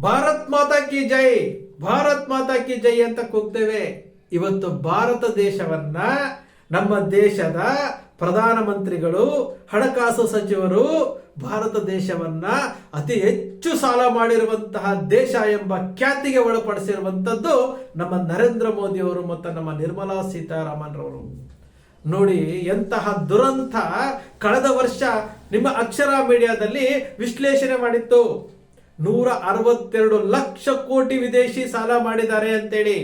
ಭಾರತ್ ಮಾತಾ ಕಿ ಜೈ, ಭಾರತ್ ಮಾತಾ ಕಿ ಜೈ ಅಂತ ಕೂಗ್ತೇವೆ. ಇವತ್ತು ಭಾರತ ದೇಶವನ್ನ, ನಮ್ಮ ದೇಶದ ಪ್ರಧಾನಮಂತ್ರಿಗಳು, ಹಣಕಾಸು ಸಚಿವರು ಭಾರತ ದೇಶವನ್ನ ಅತಿ ಹೆಚ್ಚು ಸಾಲ ಮಾಡಿರುವಂತಹ ದೇಶ ಎಂಬ ಖ್ಯಾತಿಗೆ ಒಳಪಡಿಸಿರುವಂತದ್ದು ನಮ್ಮ ನರೇಂದ್ರ ಮೋದಿ ಅವರು ಮತ್ತು ನಮ್ಮ ನಿರ್ಮಲಾ ಸೀತಾರಾಮನ್ ರವರು. ನೋಡಿ, ಎಂತಹ ದುರಂತ ಕಳೆದ ವರ್ಷ ನಿಮ್ಮ ಅಕ್ಷರ ಮೀಡಿಯಾದಲ್ಲಿ ವಿಶ್ಲೇಷಣೆ ಮಾಡಿತ್ತು. ನೂರ ಅರವತ್ತೆರಡು ಲಕ್ಷ ಕೋಟಿ ವಿದೇಶಿ ಸಾಲ ಮಾಡಿದ್ದಾರೆ ಅಂತೇಳಿ.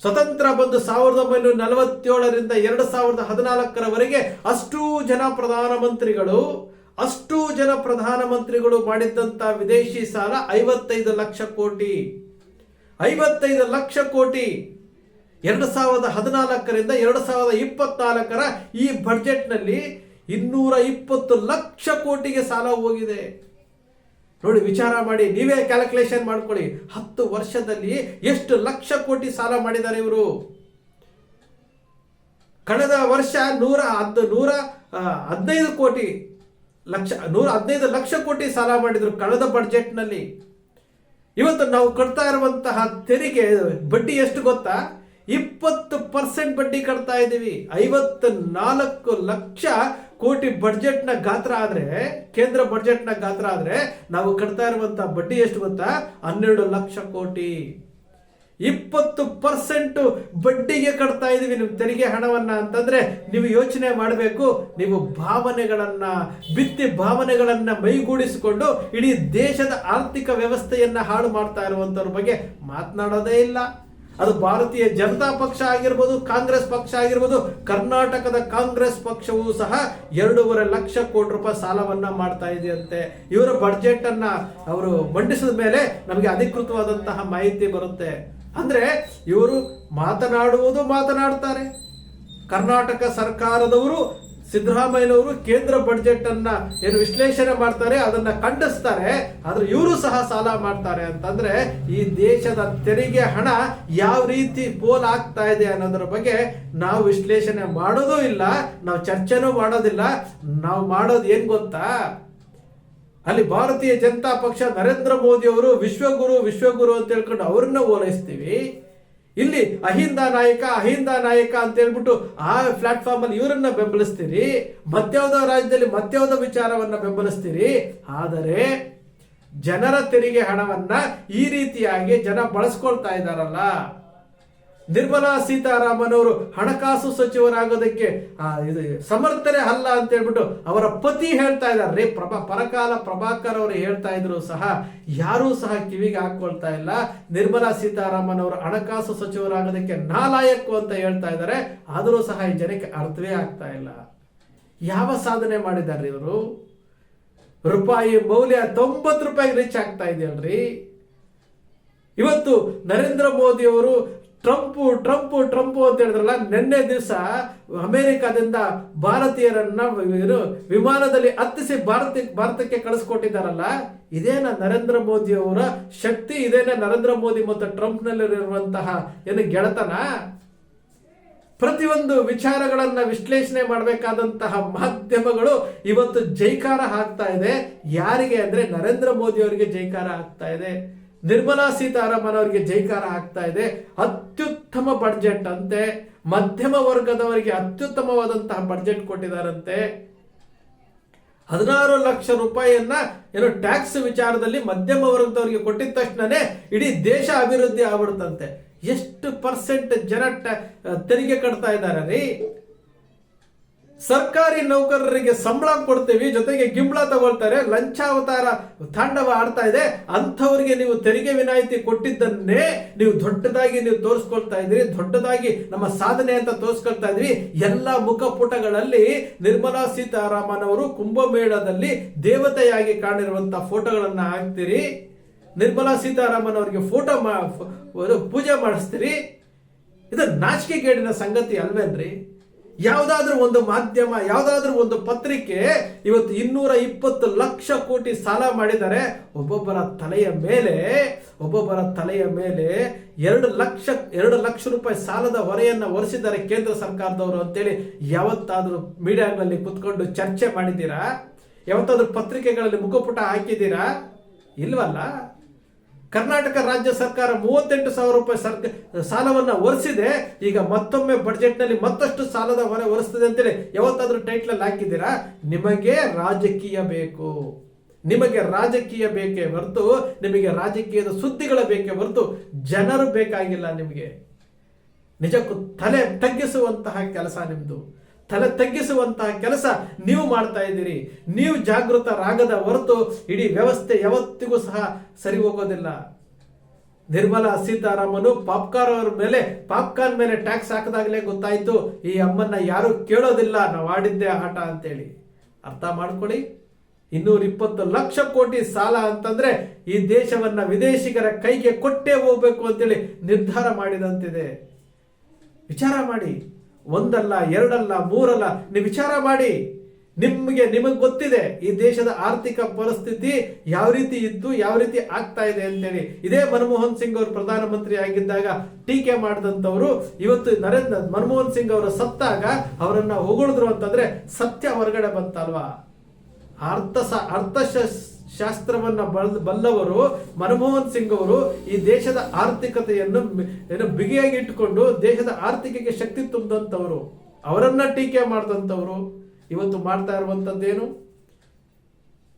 ಸ್ವತಂತ್ರ ಬಂದು ಸಾವಿರದ ಒಂಬೈನೂರ ನಲವತ್ತೇಳರಿಂದ ಎರಡು ಸಾವಿರದ ಹದಿನಾಲ್ಕರವರೆಗೆ ಅಷ್ಟೂ ಜನ ಪ್ರಧಾನಮಂತ್ರಿಗಳು, ಅಷ್ಟೂ ಜನ ಪ್ರಧಾನಮಂತ್ರಿಗಳು ಮಾಡಿದ್ದಂತ ವಿದೇಶಿ ಸಾಲ ಐವತ್ತೈದು ಲಕ್ಷ ಕೋಟಿ. ಐವತ್ತೈದು ಲಕ್ಷ ಕೋಟಿ. ಎರಡು ಸಾವಿರದ ಹದಿನಾಲ್ಕರಿಂದ ಎರಡು ಸಾವಿರದ ಇಪ್ಪತ್ನಾಲ್ಕರ ಈ ಬಜೆಟ್ನಲ್ಲಿ ಇನ್ನೂರ ಇಪ್ಪತ್ತು ಲಕ್ಷ ಕೋಟಿಗೆ ಸಾಲ ಹೋಗಿದೆ. ನೋಡಿ, ವಿಚಾರ ಮಾಡಿ, ನೀವೇ ಕ್ಯಾಲ್ಕುಲೇಷನ್ ಮಾಡ್ಕೊಳ್ಳಿ. ಹತ್ತು ವರ್ಷದಲ್ಲಿ ಎಷ್ಟು ಲಕ್ಷ ಕೋಟಿ ಸಾಲ ಮಾಡಿದ್ದಾರೆ ಇವರು? ಕಳೆದ ವರ್ಷ ನೂರ ಹತ್ತು ನೂರ ಹದಿನೈದು ಕೋಟಿ ಲಕ್ಷ, ನೂರ ಹದಿನೈದು ಲಕ್ಷ ಕೋಟಿ ಸಾಲ ಮಾಡಿದ್ರು ಕಳೆದ ಬಡ್ಜೆಟ್ನಲ್ಲಿ ಇವತ್ತು ನಾವು ಕಟ್ತಾ ಇರುವಂತಹ ತೆರಿಗೆ, ಬಡ್ಡಿ ಎಷ್ಟು ಗೊತ್ತಾ? ಇಪ್ಪತ್ತು ಪರ್ಸೆಂಟ್ ಬಡ್ಡಿ ಕಟ್ತಾ ಇದ್ದೀವಿ. ಐವತ್ತು ನಾಲ್ಕು ಲಕ್ಷ ಕೋಟಿ ಬಡ್ಜೆಟ್ನ ಗಾತ್ರ ಆದರೆ, ಕೇಂದ್ರ ಬಡ್ಜೆಟ್ನ ಗಾತ್ರ ಆದರೆ ನಾವು ಕಟ್ತಾ ಇರುವಂಥ ಬಡ್ಡಿ ಎಷ್ಟು ಗೊತ್ತಾ? ಹನ್ನೆರಡು ಲಕ್ಷ ಕೋಟಿ. ಇಪ್ಪತ್ತು ಪರ್ಸೆಂಟ್ ಬಡ್ಡಿಗೆ ಕಟ್ತಾ ಇದೀವಿ. ನೀವು ತೆರಿಗೆ ಹಣವನ್ನ ಅಂತಂದ್ರೆ ನೀವು ಯೋಚನೆ ಮಾಡಬೇಕು. ನೀವು ಭಾವನೆಗಳನ್ನ, ಬಿತ್ತಿ ಭಾವನೆಗಳನ್ನ ಮೈಗೂಡಿಸಿಕೊಂಡು ಇಡೀ ದೇಶದ ಆರ್ಥಿಕ ವ್ಯವಸ್ಥೆಯನ್ನು ಹಾಳು ಮಾಡ್ತಾ ಇರುವಂಥವ್ರ ಬಗ್ಗೆ ಮಾತನಾಡೋದೇ ಇಲ್ಲ. ಅದು ಭಾರತೀಯ ಜನತಾ ಪಕ್ಷ ಆಗಿರ್ಬೋದು, ಕಾಂಗ್ರೆಸ್ ಪಕ್ಷ ಆಗಿರ್ಬೋದು, ಕರ್ನಾಟಕದ ಕಾಂಗ್ರೆಸ್ ಪಕ್ಷವೂ ಸಹ ಎರಡೂವರೆ ಲಕ್ಷ ಕೋಟಿ ರೂಪಾಯಿ ಸಾಲವನ್ನ ಮಾಡ್ತಾ ಇದೆಯಂತೆ. ಇವರ ಬಡ್ಜೆಟ್ ಅನ್ನ ಅವರು ಮಂಡಿಸಿದ ಮೇಲೆ ನಮಗೆ ಅಧಿಕೃತವಾದಂತಹ ಮಾಹಿತಿ ಬರುತ್ತೆ. ಅಂದ್ರೆ ಇವರು ಮಾತನಾಡುವುದು ಮಾತನಾಡ್ತಾರೆ. ಕರ್ನಾಟಕ ಸರ್ಕಾರದವರು ಸಿದ್ದರಾಮಯ್ಯನವರು ಕೇಂದ್ರ ಬಡ್ಜೆಟ್ ಅನ್ನ ಏನು ವಿಶ್ಲೇಷಣೆ ಮಾಡ್ತಾರೆ, ಅದನ್ನ ಖಂಡಿಸ್ತಾರೆ, ಆದ್ರೆ ಇವರು ಸಹ ಸಾಲ ಮಾಡ್ತಾರೆ ಅಂತಂದ್ರೆ ಈ ದೇಶದ ತೆರಿಗೆ ಹಣ ಯಾವ ರೀತಿ ಪೋಲ್ ಆಗ್ತಾ ಇದೆ ಅನ್ನೋದ್ರ ಬಗ್ಗೆ ನಾವು ವಿಶ್ಲೇಷಣೆ ಮಾಡೋದೂ ಇಲ್ಲ, ನಾವು ಚರ್ಚೆನೂ ಮಾಡೋದಿಲ್ಲ. ನಾವು ಮಾಡೋದು ಏನ್ ಗೊತ್ತಾ? ಅಲ್ಲಿ ಭಾರತೀಯ ಜನತಾ ಪಕ್ಷ ನರೇಂದ್ರ ಮೋದಿ ಅವರು ವಿಶ್ವಗುರು ವಿಶ್ವಗುರು ಅಂತ ಹೇಳ್ಕೊಂಡು ಅವ್ರನ್ನ ಓಲೈಸ್ತೀವಿ. ಇಲ್ಲಿ ಅಹಿಂದ ನಾಯಕ ಅಹಿಂದ ನಾಯಕ ಅಂತ ಹೇಳ್ಬಿಟ್ಟು ಆ ಪ್ಲಾಟ್ಫಾರ್ಮ್ ಅಲ್ಲಿ ಇವರನ್ನ ಬೆಂಬಲಿಸ್ತೀರಿ ಮತ್ಯಾವುದೋ ರಾಜ್ಯದಲ್ಲಿ ಮತ್ಯಾವುದೋ ವಿಚಾರವನ್ನ ಬೆಂಬಲಿಸ್ತೀರಿ, ಆದರೆ ಜನರ ತೆರಿಗೆ ಹಣವನ್ನ ಈ ರೀತಿಯಾಗಿ ಜನ ಬಳಸ್ಕೊಳ್ತಾ ಇದ್ದಾರಲ್ಲ. ನಿರ್ಮಲಾ ಸೀತಾರಾಮನ್ ಅವರು ಹಣಕಾಸು ಸಚಿವರಾಗೋದಕ್ಕೆ ಸಮರ್ಥನೆ ಅಲ್ಲ ಅಂತ ಹೇಳ್ಬಿಟ್ಟು ಅವರ ಪತಿ ಹೇಳ್ತಾ ಇದ್ದಾರೆ. ಪ್ರಭಾ, ಪರಕಾಲ ಪ್ರಭಾಕರ್ ಅವರು ಹೇಳ್ತಾ ಇದ್ರು ಸಹ, ಯಾರೂ ಸಹ ಕಿವಿಗೆ ಹಾಕೊಳ್ತಾ ಇಲ್ಲ. ನಿರ್ಮಲಾ ಸೀತಾರಾಮನ್ ಅವರು ಹಣಕಾಸು ಸಚಿವರಾಗೋದಕ್ಕೆ ನಾಲಾಯಕ್ಕು ಅಂತ ಹೇಳ್ತಾ ಇದ್ದಾರೆ. ಆದರೂ ಸಹ ಈ ಜನಕ್ಕೆ ಅರ್ಥವೇ ಆಗ್ತಾ ಇಲ್ಲ. ಯಾವ ಸಾಧನೆ ಮಾಡಿದ್ದಾರೆ ಇವರು? ರೂಪಾಯಿ ಮೌಲ್ಯ ತೊಂಬತ್ತು ರೂಪಾಯಿಗೆ ರೀಚ್ ಆಗ್ತಾ ಇದೆಯಲ್ರಿ? ಇವತ್ತು ನರೇಂದ್ರ ಮೋದಿ ಅವರು ಟ್ರಂಪು ಟ್ರಂಪು ಟ್ರಂಪು ಅಂತ ಹೇಳಿದ್ರಲ್ಲ, ನಿನ್ನೆ ದಿವಸ ಅಮೆರಿಕದಿಂದ ಭಾರತೀಯರನ್ನ ವಿಮಾನದಲ್ಲಿ ಹತ್ತಿಸಿ ಭಾರತ ಭಾರತಕ್ಕೆ ಕಳಿಸ್ಕೊಟ್ಟಿದ್ದಾರಲ್ಲ, ಇದೇನ ನರೇಂದ್ರ ಮೋದಿ ಅವರ ಶಕ್ತಿ, ಇದೇನ ನರೇಂದ್ರ ಮೋದಿ ಮತ್ತು ಟ್ರಂಪ್ನಲ್ಲಿರುವಂತಹ ಏನು ಗೆಳತನ? ಪ್ರತಿಯೊಂದು ವಿಚಾರಗಳನ್ನ ವಿಶ್ಲೇಷಣೆ ಮಾಡಬೇಕಾದಂತಹ ಮಾಧ್ಯಮಗಳು ಇವತ್ತು ಜೈಕಾರ ಹಾಕ್ತಾ ಇದೆ. ಯಾರಿಗೆ ಅಂದ್ರೆ ನರೇಂದ್ರ ಮೋದಿ ಅವರಿಗೆ ಜೈಕಾರ ಆಗ್ತಾ ಇದೆ. ನಿರ್ಮಲಾ ಸೀತಾರಾಮನ್ ಅವರಿಗೆ ಜೈಕಾರ ಆಗ್ತಾ ಇದೆ. ಅತ್ಯುತ್ತಮ ಬಡ್ಜೆಟ್ ಅಂತೆ. ಮಧ್ಯಮ ವರ್ಗದವರಿಗೆ ಅತ್ಯುತ್ತಮವಾದಂತಹ ಬಡ್ಜೆಟ್ ಕೊಟ್ಟಿದ್ದಾರಂತೆ. ಹದಿನಾರು ಲಕ್ಷ ರೂಪಾಯಿಯನ್ನ ಏನು ಟ್ಯಾಕ್ಸ್ ವಿಚಾರದಲ್ಲಿ ಮಧ್ಯಮ ವರ್ಗದವರಿಗೆ ಕೊಟ್ಟಿದ ತಕ್ಷಣನೇ ಇಡೀ ದೇಶ ಅಭಿವೃದ್ಧಿ ಆಗ್ಬಿಡುತ್ತಂತೆ. ಎಷ್ಟು ಪರ್ಸೆಂಟ್ ಜನ ತೆರಿಗೆ ಕಟ್ತಾ ಇದ್ದಾರೆ ರೀ? ಸರ್ಕಾರಿ ನೌಕರರಿಗೆ ಸಂಬಳ ಕೊಡ್ತೀವಿ, ಜೊತೆಗೆ ಗಿಂಬಳ ತಗೊಳ್ತಾರೆ, ಲಂಚಾವತಾರ ತಾಂಡವ ಆಡ್ತಾ ಇದೆ. ಅಂಥವ್ರಿಗೆ ನೀವು ತೆರಿಗೆ ವಿನಾಯಿತಿ ಕೊಟ್ಟಿದ್ದನ್ನೇ ನೀವು ದೊಡ್ಡದಾಗಿ ನೀವು ತೋರಿಸ್ಕೊಳ್ತಾ ಇದ್ರಿ ದೊಡ್ಡದಾಗಿ ನಮ್ಮ ಸಾಧನೆ ಅಂತ ತೋರಿಸ್ಕೊಳ್ತಾ ಇದ್ವಿ ಎಲ್ಲ ಮುಖಪುಟಗಳಲ್ಲಿ ನಿರ್ಮಲಾ ಸೀತಾರಾಮನ್ ಅವರು ಕುಂಭಮೇಳದಲ್ಲಿ ದೇವತೆಯಾಗಿ ಕಾಣಿರುವಂತಹ ಫೋಟೋಗಳನ್ನ ಹಾಕ್ತೀರಿ. ನಿರ್ಮಲಾ ಸೀತಾರಾಮನ್ ಅವರಿಗೆ ಫೋಟೋ ಪೂಜೆ ಮಾಡಿಸ್ತೀರಿ. ಇದು ನಾಚಿಕೆಗೇಡಿನ ಸಂಗತಿ ಅಲ್ವೇನ್ರಿ? ಯಾವುದಾದ್ರೂ ಒಂದು ಮಾಧ್ಯಮ, ಯಾವುದಾದ್ರೂ ಒಂದು ಪತ್ರಿಕೆ ಇವತ್ತು ಇನ್ನೂರ ಇಪ್ಪತ್ತು ಲಕ್ಷ ಕೋಟಿ ಸಾಲ ಮಾಡಿದರೆ ಒಬ್ಬೊಬ್ಬರ ತಲೆಯ ಮೇಲೆ, ಒಬ್ಬೊಬ್ಬರ ತಲೆಯ ಮೇಲೆ ಎರಡು ಲಕ್ಷ ಎರಡು ಲಕ್ಷ ರೂಪಾಯಿ ಸಾಲದ ಹೊರೆಯನ್ನ ಹೊರಿಸಿದ್ದಾರೆ ಕೇಂದ್ರ ಸರ್ಕಾರದವರು ಅಂತೇಳಿ ಯಾವತ್ತಾದರೂ ಮೀಡಿಯಾಗಳಲ್ಲಿ ಕುತ್ಕೊಂಡು ಚರ್ಚೆ ಮಾಡಿದ್ದೀರಾ? ಯಾವತ್ತಾದ್ರೂ ಪತ್ರಿಕೆಗಳಲ್ಲಿ ಮುಖಪುಟ ಹಾಕಿದ್ದೀರಾ? ಇಲ್ವಲ್ಲ? ಕರ್ನಾಟಕ ರಾಜ್ಯ ಸರ್ಕಾರ ಮೂವತ್ತೆಂಟು ಸಾವಿರ ರೂಪಾಯಿ ಸರ್ಕ ಸಾಲವನ್ನ ಒರೆಸಿದೆ. ಈಗ ಮತ್ತೊಮ್ಮೆ ಬಡ್ಜೆಟ್ನಲ್ಲಿ ಮತ್ತಷ್ಟು ಸಾಲದ ಹೊರೆ ಒರೆಸ್ತದೆ ಅಂತೇಳಿ ಯಾವತ್ತಾದ್ರೂ ಟೈಟ್ಲಲ್ಲಿ ಹಾಕಿದ್ದೀರಾ? ನಿಮಗೆ ರಾಜಕೀಯ ಬೇಕು. ನಿಮಗೆ ರಾಜಕೀಯ ಬೇಕೇ ಹೊರತು, ನಿಮಗೆ ರಾಜಕೀಯದ ಸುದ್ದಿಗಳ ಬೇಕೇ ಹೊರತು ಜನರು ಬೇಕಾಗಿಲ್ಲ ನಿಮಗೆ. ನಿಜಕ್ಕೂ ತಲೆ ತಗ್ಗಿಸುವಂತಹ ಕೆಲಸ ನಿಮ್ದು. ತಲೆ ತಗ್ಗಿಸುವಂತಹ ಕೆಲಸ ನೀವು ಮಾಡ್ತಾ ಇದ್ದೀರಿ. ನೀವು ಜಾಗೃತರಾಗದ ಹೊರತು ಇಡೀ ವ್ಯವಸ್ಥೆ ಯಾವತ್ತಿಗೂ ಸಹ ಸರಿ ಹೋಗೋದಿಲ್ಲ. ನಿರ್ಮಲಾ ಸೀತಾರಾಮನು ಪಾಪ್ಕಾರ್ ಅವರ ಮೇಲೆ, ಪಾಪ್ಕಾರ್ನ್ ಮೇಲೆ ಟ್ಯಾಕ್ಸ್ ಹಾಕದಾಗಲೇ ಗೊತ್ತಾಯ್ತು, ಈ ಅಮ್ಮನ್ನ ಯಾರು ಕೇಳೋದಿಲ್ಲ, ನಾವು ಆಡಿದ್ದೆ ಆಟ ಅಂತೇಳಿ. ಅರ್ಥ ಮಾಡ್ಕೊಳ್ಳಿ. ಇನ್ನೂರ ಇಪ್ಪತ್ತು ಲಕ್ಷ ಕೋಟಿ ಸಾಲ ಅಂತಂದ್ರೆ ಈ ದೇಶವನ್ನ ವಿದೇಶಿಗರ ಕೈಗೆ ಕೊಟ್ಟೇ ಹೋಗ್ಬೇಕು ಅಂತೇಳಿ ನಿರ್ಧಾರ ಮಾಡಿದಂತಿದೆ. ವಿಚಾರ ಮಾಡಿ. ಒಂದಲ್ಲ, ಎರಡಲ್ಲ, ಮೂರಲ್ಲ, ನೀವು ವಿಚಾರ ಮಾಡಿ. ನಿಮಗೆ ನಿಮಗೆ ಗೊತ್ತಿದೆ, ಈ ದೇಶದ ಆರ್ಥಿಕ ಪರಿಸ್ಥಿತಿ ಯಾವ ರೀತಿ ಇತ್ತು ಯಾವ ರೀತಿ ಆಗ್ತಾ ಇದೆ ಅಂತೇಳಿ. ಇದೇ ಮನಮೋಹನ್ ಸಿಂಗ್ ಅವರು ಪ್ರಧಾನಮಂತ್ರಿ ಆಗಿದ್ದಾಗ ಟೀಕೆ ಮಾಡಿದಂಥವರು, ಇವತ್ತು ನರೇಂದ್ರ, ಮನಮೋಹನ್ ಸಿಂಗ್ ಅವರು ಸತ್ತಾಗ ಅವರನ್ನ ಹೊಗಳಿದ್ರು ಅಂತಂದ್ರೆ ಸತ್ಯ ಹೊರಗಡೆ ಬಂತಲ್ವಾ? ಅರ್ಥ ಅರ್ಥಶಾಸ್ತ್ರವನ್ನ ಬಲ್ ಬಲ್ಲವರು, ಮನಮೋಹನ್ ಸಿಂಗ್ ಅವರು ಈ ದೇಶದ ಆರ್ಥಿಕತೆಯನ್ನು ಏನು ಬಿಗಿಯಾಗಿ ಇಟ್ಟುಕೊಂಡು ದೇಶದ ಆರ್ಥಿಕಕ್ಕೆ ಶಕ್ತಿ ತುಂಬಿದಂಥವರು ಅವರನ್ನ ಟೀಕೆ ಮಾಡಿದಂಥವರು ಇವತ್ತು ಮಾಡ್ತಾ ಇರುವಂಥದ್ದೇನು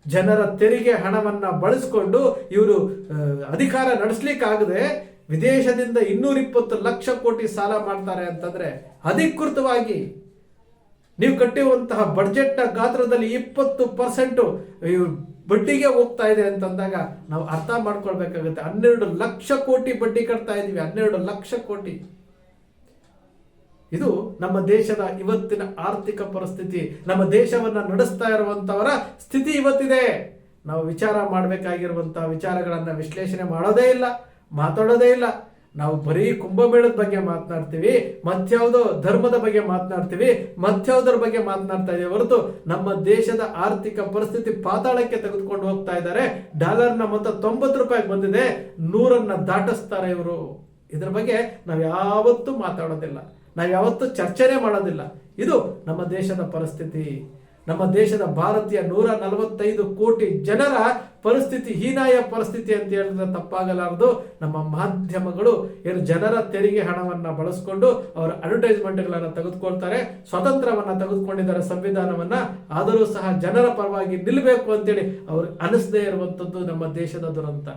ಜನರ ತೆರಿಗೆ ಹಣವನ್ನ ಬಳಸ್ಕೊಂಡು ಇವರು ಅಧಿಕಾರ ನಡೆಸಲಿಕ್ಕಾಗದೆ ವಿದೇಶದಿಂದ ಇನ್ನೂರ ಇಪ್ಪತ್ತು ಲಕ್ಷ ಕೋಟಿ ಸಾಲ ಮಾಡ್ತಾರೆ ಅಂತಂದ್ರೆ ಅಧಿಕೃತವಾಗಿ ನೀವು ಕಟ್ಟಿರುವಂತಹ ಬಡ್ಜೆಟ್ನ ಗಾತ್ರದಲ್ಲಿ ಇಪ್ಪತ್ತು ಪರ್ಸೆಂಟ್ ಬಡ್ಡಿಗೆ ಹೋಗ್ತಾ ಇದೆ ಅಂತಂದಾಗ ನಾವು ಅರ್ಥ ಮಾಡ್ಕೊಳ್ಬೇಕಾಗುತ್ತೆ. ಹನ್ನೆರಡು ಲಕ್ಷ ಕೋಟಿ ಬಡ್ಡಿ ಕಟ್ತಾ ಇದೀವಿ ಹನ್ನೆರಡು ಲಕ್ಷ ಕೋಟಿ. ಇದು ನಮ್ಮ ದೇಶದ ಇವತ್ತಿನ ಆರ್ಥಿಕ ಪರಿಸ್ಥಿತಿ. ನಮ್ಮ ದೇಶವನ್ನ ನಡೆಸ್ತಾ ಇರುವಂತವರ ಸ್ಥಿತಿ ಇವತ್ತಿದೆ. ನಾವು ವಿಚಾರ ಮಾಡಬೇಕಾಗಿರುವಂತಹ ವಿಚಾರಗಳನ್ನ ವಿಶ್ಲೇಷಣೆ ಮಾಡೋದೇ ಇಲ್ಲ, ಮಾತಾಡೋದೇ ಇಲ್ಲ. ನಾವು ಬರೀ ಕುಂಭಮೇಳದ ಬಗ್ಗೆ ಮಾತನಾಡ್ತೀವಿ, ಮತ್ಯಾವುದೋ ಧರ್ಮದ ಬಗ್ಗೆ ಮಾತನಾಡ್ತೀವಿ, ಮತ್ಯಾವುದರ ಬಗ್ಗೆ ಮಾತನಾಡ್ತಾ ಇದೆ ಹೊರತು ನಮ್ಮ ದೇಶದ ಆರ್ಥಿಕ ಪರಿಸ್ಥಿತಿ ಪಾತಾಳಕ್ಕೆ ತೆಗೆದುಕೊಂಡು ಹೋಗ್ತಾ ಇದ್ದಾರೆ. ಡಾಲರ್ನ ಮೊತ್ತ ತೊಂಬತ್ತು ರೂಪಾಯಿಗೆ ಬಂದಿದೆ. ನೂರನ್ನ ದಾಟಿಸ್ತಾರೆ ಇವರು. ಇದರ ಬಗ್ಗೆ ನಾವು ಯಾವತ್ತೂ ಮಾತಾಡೋದಿಲ್ಲ. ನಾವು ಯಾವತ್ತೂ ಚರ್ಚೆನೇ ಮಾಡೋದಿಲ್ಲ. ಇದು ನಮ್ಮ ದೇಶದ ಪರಿಸ್ಥಿತಿ. ನಮ್ಮ ದೇಶದ ಭಾರತೀಯ ನೂರ ನಲವತ್ತೈದು ಕೋಟಿ ಜನರ ಪರಿಸ್ಥಿತಿ, ಹೀನಾಯ ಪರಿಸ್ಥಿತಿ ಅಂತ ಹೇಳಿದ್ರೆ ತಪ್ಪಾಗಲಾರದು. ನಮ್ಮ ಮಾಧ್ಯಮಗಳು ಏನು ಜನರ ತೆರಿಗೆ ಹಣವನ್ನು ಬಳಸ್ಕೊಂಡು ಅವರ ಅಡ್ವರ್ಟೈಸ್ಮೆಂಟ್ಗಳನ್ನು ತೆಗೆದುಕೊಳ್ತಾರೆ ಸ್ವತಂತ್ರವನ್ನ ತೆಗೆದುಕೊಂಡಿದ್ದಾರೆ, ಸಂವಿಧಾನವನ್ನ. ಆದರೂ ಸಹ ಜನರ ಪರವಾಗಿ ನಿಲ್ಲಬೇಕು ಅಂತೇಳಿ ಅವ್ರಿಗೆ ಅನಿಸದೇ ಇರುವಂತದ್ದು ನಮ್ಮ ದೇಶದ ದುರಂತ.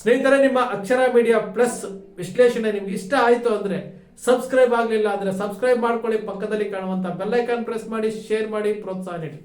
ಸ್ನೇಹಿತರೆ, ನಿಮ್ಮ ಅಕ್ಷರ ಮೀಡಿಯಾ ಪ್ಲಸ್ ವಿಶ್ಲೇಷಣೆ ನಿಮ್ಗೆ ಇಷ್ಟ ಆಯ್ತು ಅಂದ್ರೆ ಸಬ್ಸ್ಕ್ರೈಬ್ ಆಗಲಿಲ್ಲ ಅಂದರೆ ಸಬ್ಸ್ಕ್ರೈಬ್ ಮಾಡ್ಕೊಳ್ಳಿ ಪಕ್ಕದಲ್ಲಿ ಕಾಣುವಂಥ ಬೆಲ್ಲೈಕಾನ್ ಪ್ರೆಸ್ ಮಾಡಿ ಶೇರ್ ಮಾಡಿ ಪ್ರೋತ್ಸಾಹ ನೀಡಿ.